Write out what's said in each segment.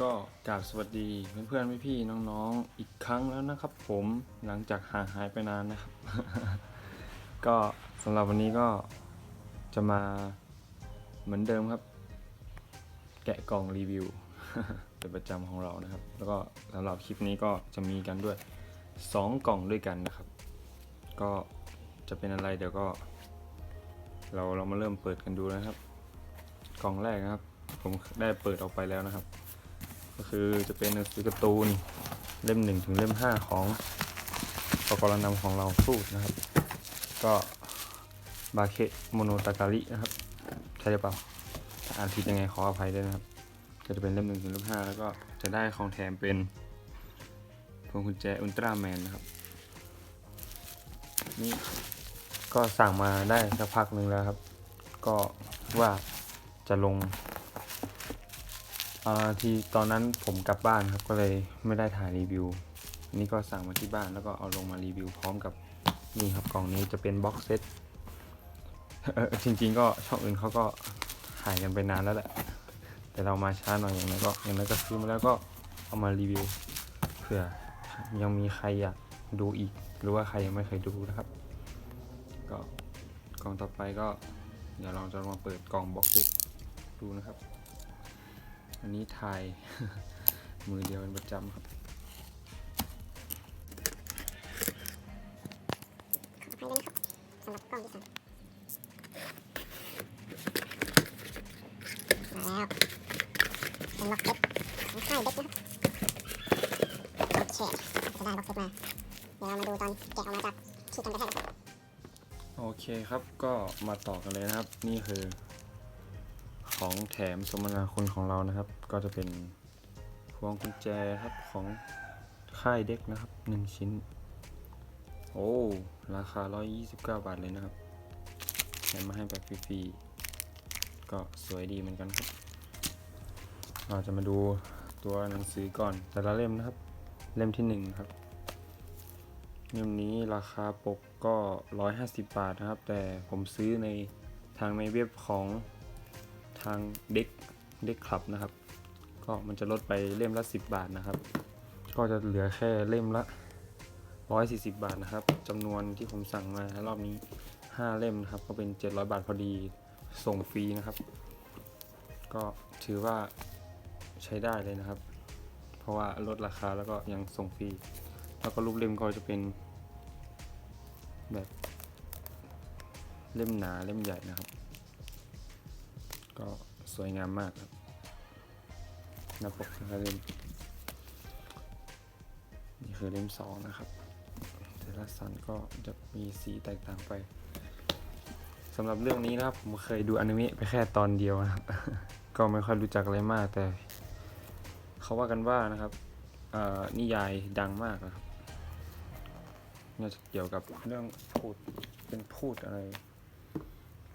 ก็กราบสวัสดีเพื่อนๆพี่ๆน้องๆอีกครั้งแล้วนะครับ ผมหลังจากห่างหายไปนานนะครับ ก็สำหรับวันนี้ก็จะมาเหมือนเดิมครับ แกะกล่องรีวิวเป็นประจำของเรานะครับ แล้วก็สำหรับคลิปนี้ก็จะมีกันด้วย 2 กล่องด้วยกันนะครับ ก็จะเป็นอะไรเดี๋ยวก็ เราเรามาเริ่มเปิดกันดูนะครับ กล่องแรกนะครับ ผมได้เปิดออกไปแล้วนะครับ ก็คือจะเป็นหนังสือการ์ตูนเล่มหนึ่งถึงเล่มห้าของปกรณำของเราพูดนะครับ ก็บาเคโมโนตาการินะครับ ใช่หรือเปล่าถ้าอ่านผิดยังไงขออภัยด้วยนะครับ ก็จะเป็นเล่มหนึ่งถึงเล่มห้าแล้วก็จะได้ของแถมเป็นพวงกุญแจอุลตร้าแมนนะครับ นี่ก็สั่งมาได้สักพักหนึ่งแล้วครับ ก็ว่าจะลง ทีตอนนั้นผมกลับบ้านครับก็เลยไม่ได้ถ่ายรีวิวอันนี่ก็สั่งมาที่บ้านแล้วก็เอาลงมารีวิวพร้อมกับนี่ครับกล่องนี้จะเป็นบ็อกเซตจริงๆก็ช่องอื่นเขาก็ถ่ายกันไปนานแล้วแหละ แต่เรามาช้าหน่อยอย่างนั้นก็อย่างนั้นก็ซื้อมาแล้วก็เอามารีวิวเผื่อยังมีใครอยากดูอีก หรือว่าใครยังไม่เคยดูนะครับ ก็กล่องต่อไปก็ เดี๋ยวเราจะมาเปิดกล่องบ็อกเซตดูนะครับ อันนี้ถ่าย มือเดียวเป็นประจำครับขออภัยด้วยนะครับสำหรับกล้องที่สามมาแล้วเป็นล็อกเก็ตของค่ายเด็กนะครับโอเคจะได้ล็อกเก็ตมา เดี๋ยวเรามาดูตอนแกะออกมาจากที่กันกระแทกกันโอเคครับก็มาต่อกันเลยนะครับ นี่คือ ของแถมสมนาคุณของเรานะครับ ก็จะเป็นพวงกุญแจครับของค่ายเด็กนะครับหนึ่งชิ้น โอ้ ราคา 129 บาทเลยนะครับแถมมาให้แบบฟรีๆก็สวยดีเหมือนกันครับ เราจะมาดูตัวหนังสือก่อนแต่ละเล่มนะครับ เล่มที่หนึ่งครับเล่มนี้ราคาปกก็ 150 บาทนะครับ แต่ผมซื้อในทางในเว็บของางเด็กเด็กคลับนะครับ ก็มันจะลดไปเล่มละ 10 บาทนะครับ ก็จะเหลือแค่เล่มละ 140 บาทนะครับจำนวนที่ผมสั่งมารอบนี้ 5 เล่มนะครับ ก็เป็น 700 บาทพอดีส่งฟรีนะครับ ก็ถือว่าใช้ได้เลยนะครับ เพราะว่าลดราคาแล้วก็ยังส่งฟรีแล้วก็รูปเล่มก็จะเป็นแบบเล่มหนาเล่มใหญ่นะครับ ก็สวยงามมากครับหน้าปกนะครับเล่มนี่คือเล่มสองนะครับแต่ละสันก็จะมีสีแตกต่างไปสำหรับเรื่องนี้นะครับผมเคยดูอนิเมะไปแค่ตอนเดียวนะครับ ก็ไม่ค่อยรู้จักอะไรมากแต่ เขาว่ากันว่านะครับนิยายดังมากนะครับน่าจะเกี่ยวกับเรื่องพูดเป็นพูดอะไร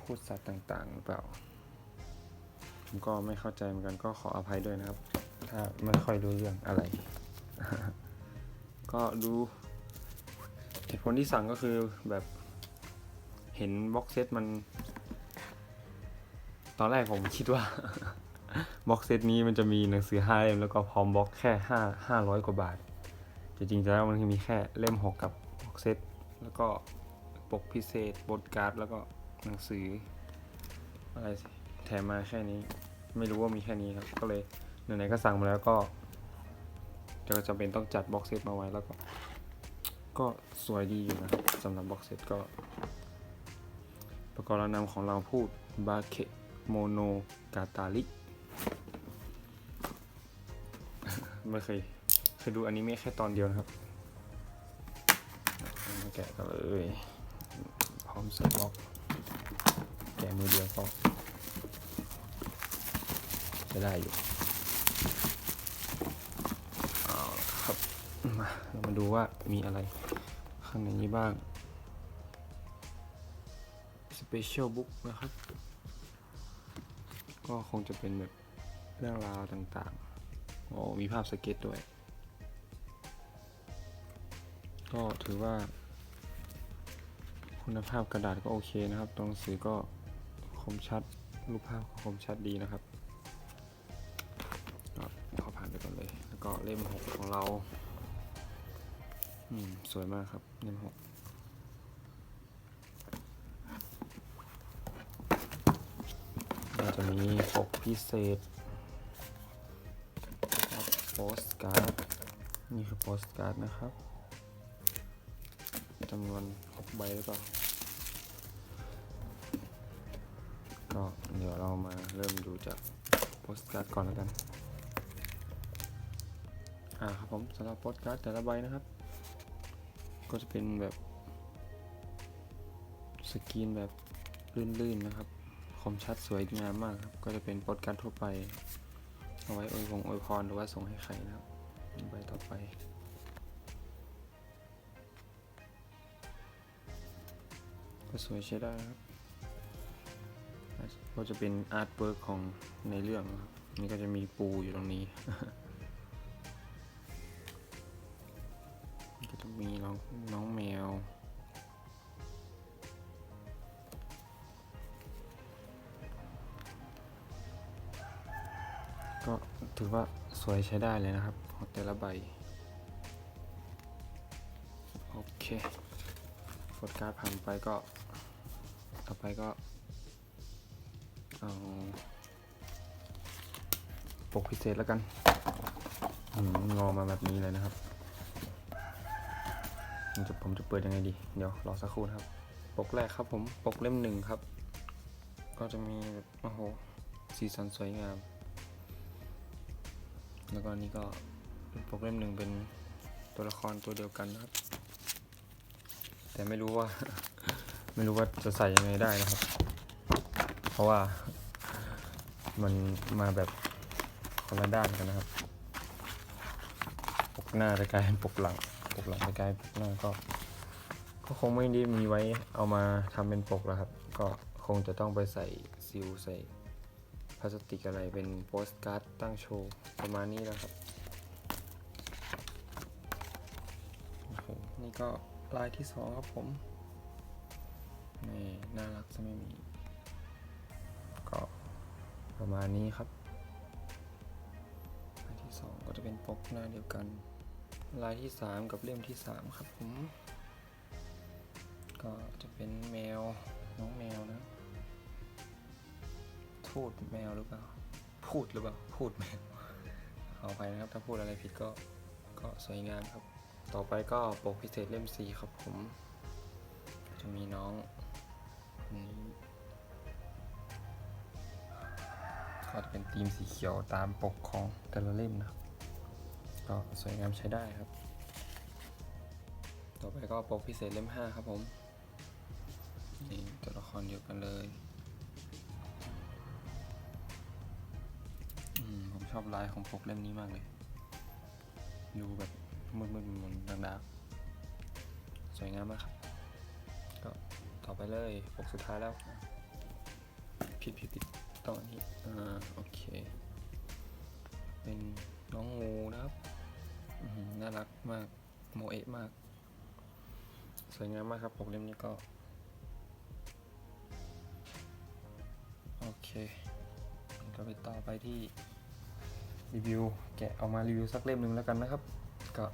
พูดสัตว์ต่างๆหรือเปล่า ผมก็ไม่เข้าใจเหมือนกันก็ขออภัยด้วยนะครับ ถ้าไม่ค่อยรู้เรื่องอะไร ก็ดูเหตุผลที่สั่งก็คือแบบเห็นบ็อกเซตมัน ตอนแรกผมคิดว่าบ็อกเซตนี้มันจะมีหนังสือห้าเล่มแล้วก็พร้อมบล็อกแค่ห้าห้าร้อยกว่าบาทแต่จริงๆแล้วมันมีแค่เล่มหกกับบ็อกเซตแล้วก็ปกพิเศษบทการ์ดแล้วก็หนังสืออะไรสิแถ มมาแค่นี้ ไม่รู้ว่ามีแค่นี้ครับ ก็เลยไหนๆก็สั่งมาแล้วก็จะจำเป็นต้องจัดบ็อกเซตมาไว้แล้วก็ ก็สวยดีอยู่นะสำหรับบ็อกเซตก็ ประกอบนำของเราพูดบาเคโมโนกาตาลิไม่เคยเคยดูอนิเมะแค่ตอนเดียวนะครับแกะกันเลย พร้อมใส่บล็อก แกะมือเดียวก็ จะได้อยู่เอาละครับมาเรามาดูว่ามีอะไรข้างในนี้บ้าง Special Book นะครับ ก็คงจะเป็นแบบเรื่องราวต่างๆ โอ้มีภาพสเก็ตด้วย ก็ถือว่า คุณภาพกระดาษก็โอเคนะครับ ตัวหนังสือก็คมชัด รูปภาพก็คมชัดดีนะครับ เล่มหกของเรา อืม สวยมากครับเล่มหกก็จะมีปกพิเศษโปสการ์ด นี่คือโปสการ์ดนะครับจำนวน6ใบหรือเปล่า ก็เดี๋ยวเรามาเริ่มดูจากโปสการ์ดก่อนแล้วกัน อ่าครับผมสำหรับโปสการ์ดแต่ละใบนะครับ ก็จะเป็นแบบสกรีนแบบลื่นๆนะครับคมชัดสวยงามมากครับก็จะเป็นโปสการ์ดทั่วไป เอาไว้อวยพงอวยพรหรือว่าส่งให้ใครนะครับใบต่อไปก็สวยใช้ได้ครับก็จะเป็นอาร์ตเวิร์กของในเรื่องนะครับนี่ก็จะมีปูอยู่ตรงนี้ มีน้องน้องแมว ก็ถือว่าสวยใช้ได้เลยนะครับ ของแต่ละใบ โอเคกดการดผ่านไปก็ ต่อไปก็ เอาปกพิเศษแล้วกันงอมาแบบนี้เลยนะครับ จะผมจะเปิดยังไงดี เดี๋ยวรอสักครู่นะครับ ปกแรกครับผมปกเล่มหนึ่งครับ ก็จะมีแบบโอ้โหสีสันสวยงาม แล้วก็นี่ก็ปกเล่มหนึ่งเป็นตัวละครตัวเดียวกันนะครับ แต่ไม่รู้ว่า ไม่รู้ว่าจะใส่ยังไงได้นะครับ เพราะว่ามันมาแบบคนละด้านกันนะครับ ปกหน้าจะกลายเป็นปกหลัง ปกหลังจะกลายเป็นปกหน้าก็ ก็คงไม่ได้มีไว้เอามาทำเป็นปกแล้วครับ ก็คงจะต้องไปใส่ซิลใส่พลาสติกอะไรเป็นโปสการ์ดตั้งโชว์ประมาณนี้แล้วครับนี่ก็ลายที่สองครับผมนี่น่ารักจะไม่มี ก็ประมาณนี้ครับลายที่สองก็จะเป็นปกหน้าเดียวกัน ลายที่สามกับเล่มที่สามครับผม ก็จะเป็นแมว น้องแมวนะพูดแมวหรือเปล่า พูดหรือเปล่า พูดแมวเอาไปนะครับ ถ้าพูดอะไรผิดก็ ก็สวยงามครับ ต่อไปก็ปกพิเศษเล่มสี่ครับผม จะมีน้องนนี้ก็จะเป็นธีมสีเขียวตามปกของแต่ละเล่มนะครับ ก็สวยงามใช้ได้ครับ ต่อไปก็ปกพิเศษเล่มห้าครับผม นี่ตัวละครเดียวกันเลยมผมชอบลายของปกเล่มนี้มากเลย ดูแบบมืดๆมนๆดักๆสวยงามมากครับ ก็ต่อไปเลยปกสุดท้ายแล้ว ผิดผิดผิดต้อนนี้ อ่า โอเค เป็นน้องงูนะครับ น่ารักมากโมเอะมาก สวยงามมากครับปกเล่มนี้ก็ โอเคก็ไปต่อไปที่รีวิว แกะเอามารีวิวสักเล่มหนึ่งแล้วกันนะครับ ก็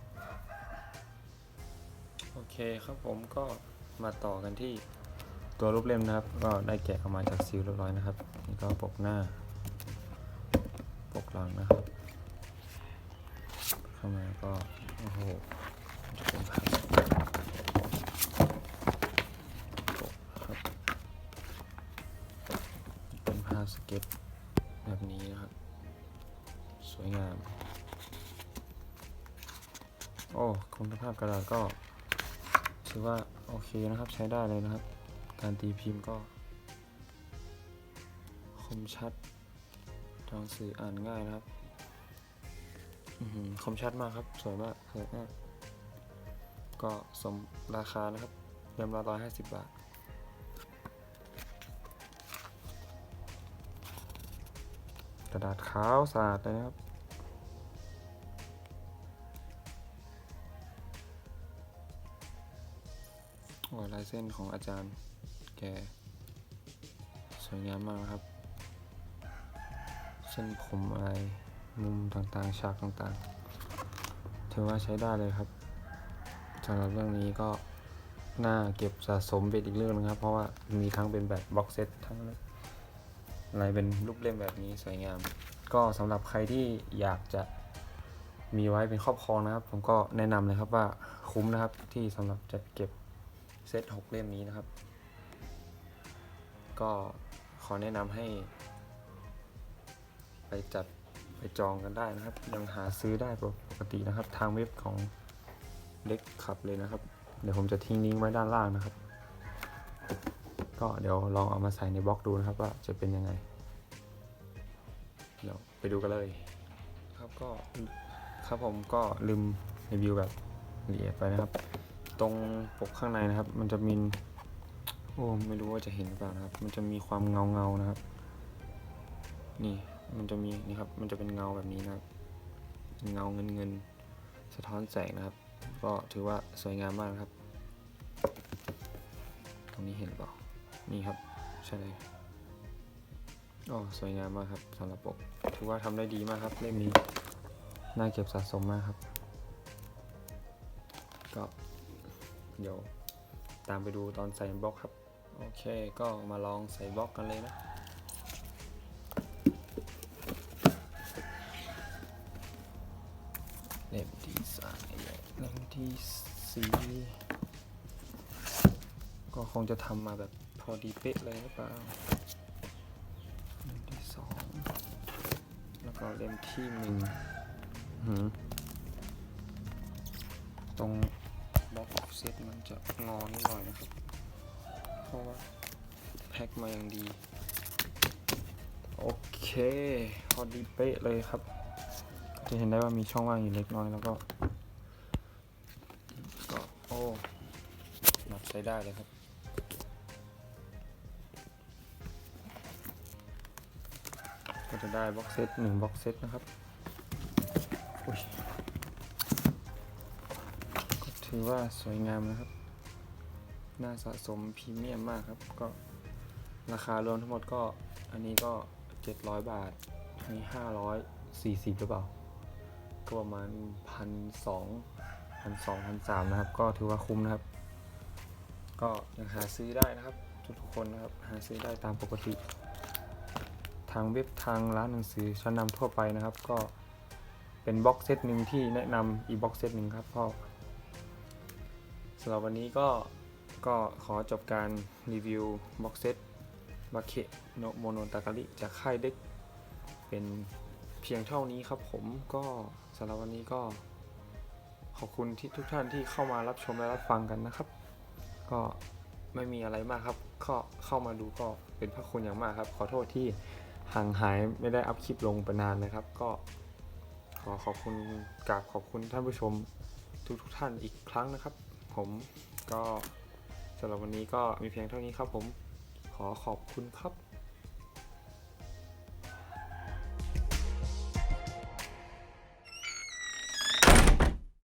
โอเคครับผมก็มาต่อกันที่ตัวรูปเล่มนะครับ ก็ได้แกะออกมาจากซีลเรียบร้อยนะครับ นี่ก็ปกหน้า ปกหลังนะครับ เข้ามาก็โอ้โหจะเป็นภาพปกครับเป็นภาสเก็ตแบบนี้นะครับ สวยงาม โอ้ คุณภาพกระดาษก็ถือว่า โอเคนะครับ ใช้ได้เลยนะครับ การตีพิมพ์ก็ คมชัดทางสื่ออ่านง่ายนะครับ คมชัดมากครับ สวยมากสวยมากก็สมราคานะครับเล่มละร้อยห้าสิบบาท กระดาษขาวสะอาดเลยนะครับโอ้ลายเส้นของอาจารย์แกสวยงามมากนะครับ เส้นผมอะไร มุมต่างๆ ฉากต่างๆ ถือว่าใช้ได้เลยครับสำหรับเรื่องนี้ก็น่าเก็บสะสมเป็นอีกเรื่องนึงครับ เพราะว่ามีทั้งเป็นแบบบ็อกเซตทั้งอะไรเป็นรูปเล่มแบบนี้สวยงาม ก็สำหรับใครที่อยากจะมีไว้เป็นครอบครองนะครับ ผมก็แนะนำเลยครับว่าคุ้มนะครับที่สำหรับจะเก็บเซตหกเล่มนี้นะครับ ก็ขอแนะนำให้ ไปจัด ไปจองกันได้นะครับ ยังหาซื้อได้ปกตินะครับ ทางเว็บของเล็กขับเลยนะครับ เดี๋ยวผมจะทิ้งลิงก์ไว้ด้านล่างนะครับ ก็เดี๋ยวลองเอามาใส่ในบล็อกดูนะครับว่าจะเป็นยังไงเดี๋ยวไปดูกันเลย ครับก็ครับผมก็ลืมรีวิวแบบละเอียดไปนะครับ ตรงปกข้างในนะครับ มันจะมีโอ้ไม่รู้ว่าจะเห็นหรือเปล่านะครับ มันจะมีความเงาเงานะครับ นี่ มันจะมีนี่ครับ มันจะเป็นเงาแบบนี้นะครับ เงาเงินเงินสะท้อนแสงนะครับ ก็ถือว่าสวยงามมากครับ ตรงนี้เห็นเปล่านี่ครับ ใช่เลยอ๋อสวยงามมากครับสำหรับปก ถือว่าทำได้ดีมากครับเล่มนี้ น่าเก็บสะสมมากครับ ก็เดี๋ยวตามไปดูตอนใส่บล็อกครับ โอเค ก็มาลองใส่บล็อกกันเลยนะ เล่มที่สามเล่ม ที่สีก็คงจะทำมาแบบพอดีเป๊ะเลยหรือเปล่าเล่มที่สองแล้วก็เล่มที่หนึ่งตรงบล็อกเซตมันจะงอนิดหน่อยนะครับ เพราะว่าแพ็คมาอย่างดี โอเค พอดีเป๊ะเลยครับ จะเห็นได้ว่ามีช่องว่างอยู่เล็กน้อยแล้วก็ โอ้นับใช้ได้เลยครับ ก็จะได้บ็อกเซตหนึ่งบ็อกเซตนะครับก็ถือว่าสวยงามนะครับ น่าสะสมพรีเมียมมากครับ ก็ราคารวมทั้งหมดก็อันนี้ก็ 700 บาท อันนี้ 540 หรือเปล่า ก็ประมาณพันสอง พันสองพันสามนะครับ ก็ถือว่าคุ้มนะครับ ก็ยังหาซื้อได้นะครับ ทุกคนนะครับ หาซื้อได้ตามปกติ ทางเว็บทางร้านหนังสือชั้นนำทั่วไปนะครับ ก็เป็นบ็อกเซตหนึ่งที่แนะนำอีบ็อกเซตหนึ่งครับก็สำหรับวันนี้ก็ก็ขอจบการรีวิวบ็อกเซตบาเคโนโมโนตากาลิจากค่ายเด็กเป็นเพียงเท่านี้ครับผมก็สำหรับวันนี้ก็ ขอบคุณที่ทุกท่านที่เข้ามารับชมและรับฟังกันนะครับ ก็ไม่มีอะไรมากครับ ก็เข้ามาดูก็เป็นพระคุณอย่างมากครับ ขอโทษที่ห่างหายไม่ได้อัพคลิปลงไปนานนะครับ ก็ขอขอบคุณกราบขอบคุณท่านผู้ชมทุกทุกท่านอีกครั้งนะครับ ผมก็สำหรับวันนี้ก็มีเพียงเท่านี้ครับผมขอขอบคุณครับ